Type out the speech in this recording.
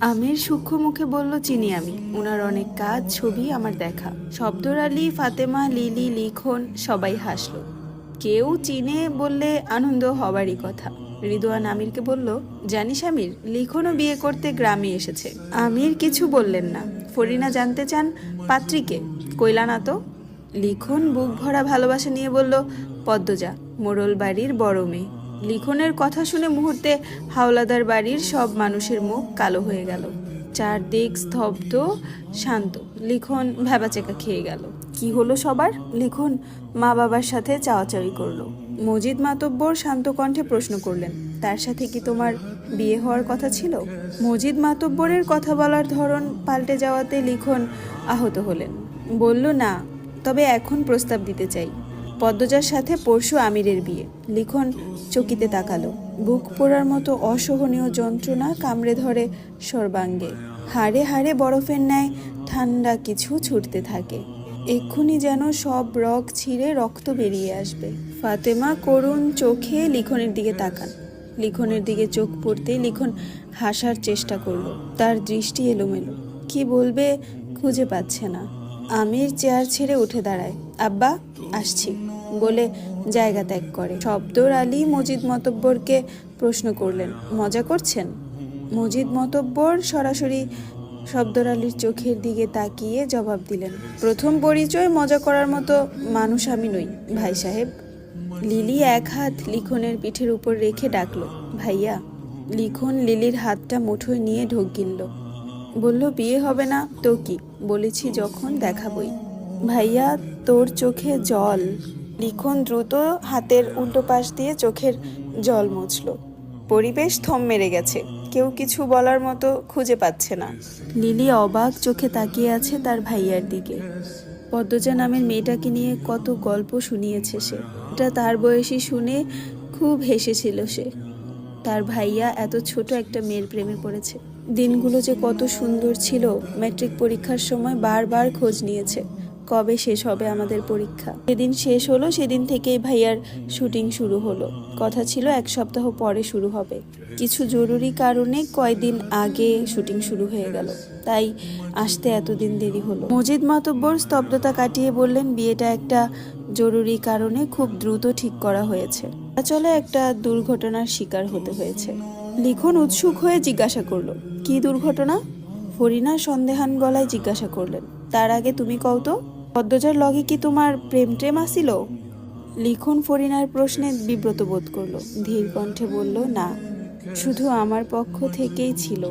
আমির সূক্ষ্ম মুখে বলল, চিনি আমি। ওনার অনেক কাজ, ছবি, আমার দেখা। শব্দর আলী, ফাতেমা, লিলি, লিখন, সবাই হাসলো। কেউ চিনে বললে আনন্দ হবারই কথা। রিদওয়ান আমিরকে বলল, জানিস আমির, লিখনও বিয়ে করতে গ্রামে এসেছে। আমির কিছু বললেন না। ফরিনা জানতে চান, পাত্রীকে? কইলা না তো? লিখন বুক ভরা ভালোবাসা নিয়ে বলল, পদ্মজা, মোড়ল বাড়ির বড় মেয়ে। লিখনের কথা শুনে মুহূর্তে হাওলাদার বাড়ির সব মানুষের মুখ কালো হয়ে গেল। চারদিক স্তব্ধ, শান্ত। লিখন ভেবাচেকা খেয়ে গেল। কি হলো সবার? লিখন মা বাবার সাথে চাওয়াচাওয়ি করল। মজিদ মাতব্বর শান্ত কণ্ঠে প্রশ্ন করলেন, তার সাথে কি তোমার বিয়ে হওয়ার কথা ছিল? মজিদ মাতব্বরের কথা বলার ধরন পাল্টে যাওয়াতে লিখন আহত হলেন। বলল, না, তবে এখন প্রস্তাব দিতে চাই। পদ্মজার সাথে পরশু আমিরের বিয়ে। লিখন চকিতে তাকালো। বুক পোড়ার মতো অসহনীয় যন্ত্রণা কামড়ে ধরে সর্বাঙ্গে। হাড়ে হাড়ে বরফের ন্যায় ঠান্ডা কিছু ছুটতে থাকে। এক্ষুনি যেন সব রগ ছিঁড়ে রক্ত বেরিয়ে আসবে। ফাতেমা করুণ চোখে লিখনের দিকে তাকান। লিখনের দিকে চোখ পড়তেই লিখন হাসার চেষ্টা করল। তার দৃষ্টি এলোমেলো। কি বলবে খুঁজে পাচ্ছে না। আমির চেয়ার ছেড়ে উঠে দাঁড়ায়। আব্বা আসছি। বলে জায়গা ত্যাগ করে। শব্দর আলী মজিদ মতব্বরকে প্রশ্ন করলেন, মজা করছেন? মজিদ মতব্বর সরাসরি শব্দর আলীর চোখের দিকে তাকিয়ে জবাব দিলেন, প্রথম পরিচয় মজা করার মতো মানুষ আমি নই। ভাই সাহেব লিলি এক হাত লিখনের পিঠের উপর রেখে ডাকলো, ভাইয়া, লিখন লিলির হাতটা মুঠোয় নিয়ে ঢোক গিলল বলল, বিয়ে হবে না, তো কি? বলেছি, যখন দেখাবই। ভাইয়া, তোর চোখে জল। লিখন দ্রুত হাতের উল্টো পাশ দিয়ে চোখের জল মুছল। পরিবেশ থম মেরে গেছে। কেউ কিছু বলার মতো খুঁজে পাচ্ছে না। লিলি অবাক চোখে তাকিয়ে আছে তার ভাইয়ার দিকে। পদ্মজা নামের মেয়েটাকে নিয়ে কত গল্প শুনিয়েছে সে। এটা তার বয়সী শুনে খুব হেসেছিল সে। তার ভাইয়া এত ছোট একটা মেয়ের প্রেমে পড়েছে। দিনগুলো যে কত সুন্দর ছিল। ম্যাট্রিক পরীক্ষার সময় বারবার খোঁজ নিয়েছে। কবে শেষ হবে আমাদের পরীক্ষা? যেদিন শেষ হলো, সেদিন থেকেই ভাইয়ার শুটিং শুরু হলো। কথা ছিল এক সপ্তাহ পরে শুরু হবে। কিছু জরুরি কারণে কয়দিন আগে শুটিং শুরু হয়ে গেল। তাই আসতে এতদিন দেরি হলো। মজিদ মাতব্বর স্তব্ধতা কাটিয়ে বললেন, বিয়েটা একটা জরুরি কারণে খুব দ্রুত ঠিক করা হয়েছে। চলে একটা দুর্ঘটনার শিকার হতে হয়েছে। লিখন উৎসুক হয়ে জিজ্ঞাসা করল, কি দুর্ঘটনা? ফরিনা সন্দেহান গলায় জিজ্ঞাসা করলেন, তার আগে তুমি কও তো। পদ্মজার লগে কি তোমার প্রেম ট্রেম আসিল? লিখন ফরিনার প্রশ্নে বিব্রত বোধ করল। ধীর কণ্ঠে বলল, না, শুধু আমার পক্ষ থেকেই ছিল।